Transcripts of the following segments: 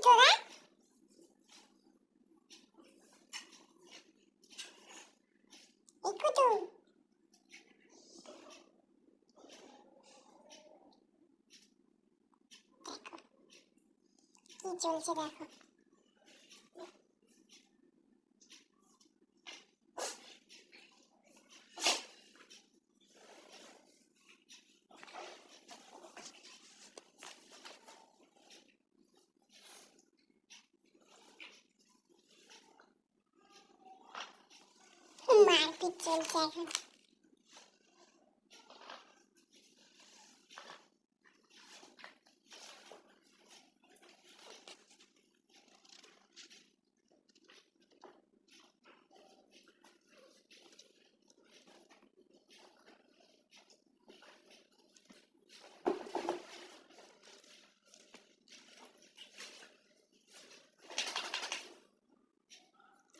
から行くと一応一緒だ。picture check.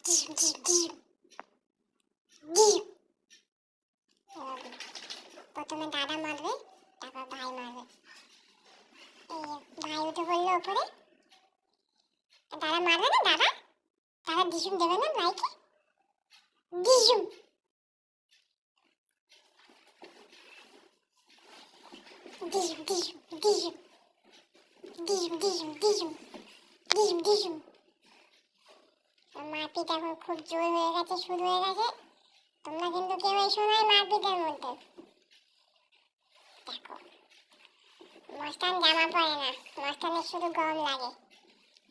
Deep, deep, deep. প্রথমে দাদা মারবে, তারপর ভাই মারবে। ভাই উঠে পড়ল ওপরে। দাদা মারবে না, দাদা? দাদা ডিসুম দেবে না ভাইকে? ডিসুম মারপিট এখন খুব জোর হয়ে গেছে, শুরু হয়ে গেছে। তোমরা কিন্তু কেউ এসো নাই মারপিটের মধ্যে দেখো মস্তান জামা পরে না মস্তানের শুধু গরম লাগে।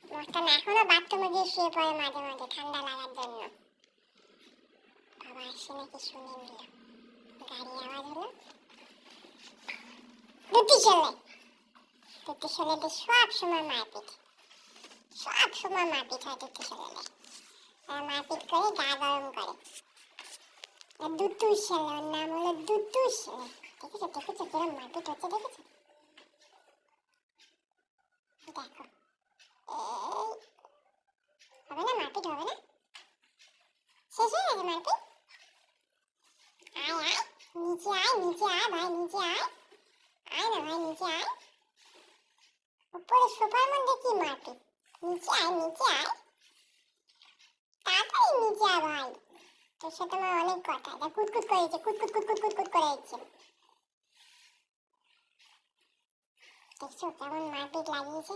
মস্তান এখনও বাথরুমে গিয়ে শুয়ে পড়ে মাঝে মাঝে, ঠান্ডা লাগার জন্য। বাবা আসছে নাকি শুনে নিল। গাড়ি আওয়াজ হলো। দুটি ছেলে দুটি ছেলেদের সব সময় মারপিট। সব সময় মারপিট হয় দুটি ছেলেদের মারপিট করে, গা গরম করে। দুটুর ছেলে, ওর নাম হলো দুটুর ছেলে। দেখেছ দেখেছ কিরম মারপিট হচ্ছে, দেখেছ দেখো এই হবে না মারপিট হবে না শেষ হয়ে গেছে মারপিট আয় আয় নিচে আয় নিচে আয় ভাই নিচে আয় আয় না ভাই নিচে আয় উপরে সোফার মধ্যে কি মারপিট নিচে আয় নিচে আয় তাড়াতাড়ি নিচে আয় ভাই তোর সাথে আমার অনেক কথা দেখ কুতকুত করেছে কুতকুত কুতকুত কুতকুত করে দিচ্ছে দেখছ কেমন মারপিট লাগিয়েছে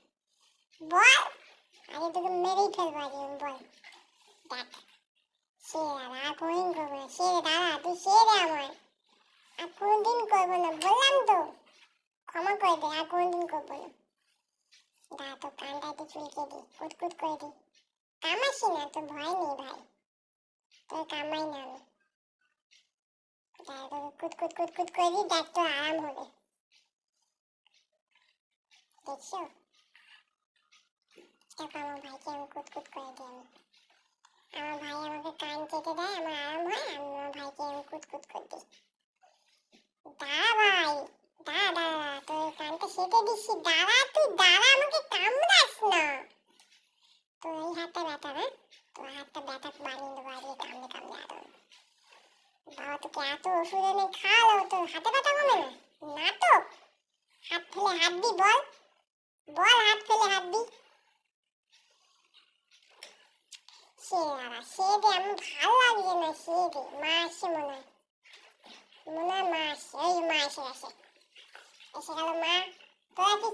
বল। আরে তোকে মেরেই ফেলব আজকে আমি বল। দেখ, সে দাদা আর কোনোদিন করব না। সে দাদা, তুই সে রে আমার। আর কোনোদিন করব না, বললাম তো। ক্ষমা করে দে, আর কোনোদিন করব না। দাদা তো কানটা একটু চুলকে দি কুতকুত করে দি। কামাসি না তো ভয় নেই ভাই। তোর কামাই না আমি। দাদা তোকে কুতকুত কুতকুত করে দি দেখ তো আরাম হবে। দেখছ? দেখো আমার ভাইকে আমি কুতকুত করে দিই আমি আমার ভাই আমাকে কান কেটে দেয়, আমার আরাম হয়, আমি আমার ভাইকে আমি কুতকুত করে দিই। দাঁড়া ভাই দাঁড়া দাঁড়া তোর কানটা সেটে দিচ্ছি। দাঁড়া তুই দাঁড়া আমাকে কামড়াস না। তোর এই হাতটা ব্যথা না তোর হাতটা ব্যথা বানিয়ে দেবো আজকে কামড়ে কামড়ে আরও। বাবা, তোকে এত ওষুধ এনে খাওয়ালো, তোর হাতে ব্যথা কমে না? নাটক। হাত ফেলে হাত দি, বল। বল, হাত ফেলে হাত দি। সে দাঁড়া সে দে ভালো লাগছে না সে দে মা আসছে মনে হয়। মনে হয় মা আসছে মা এসে গেছে এসে গেল, মা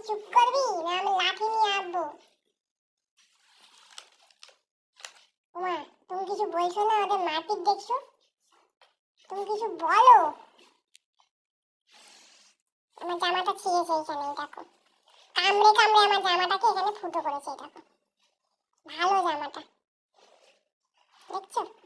চুপ করবি না আমি লাঠি নিয়ে আসব? মা তুমি কিছু বলছো না? ওদের মারপিট দেখছ? তুমি কিছু বলো? আমার জামাটা ছিঁড়েছে এখানে দেখো। কামড়ে কামড়ে আমার জামাটাকে এখানে ফুটো করেছে দেখো। ভালো জামাটা। lecture.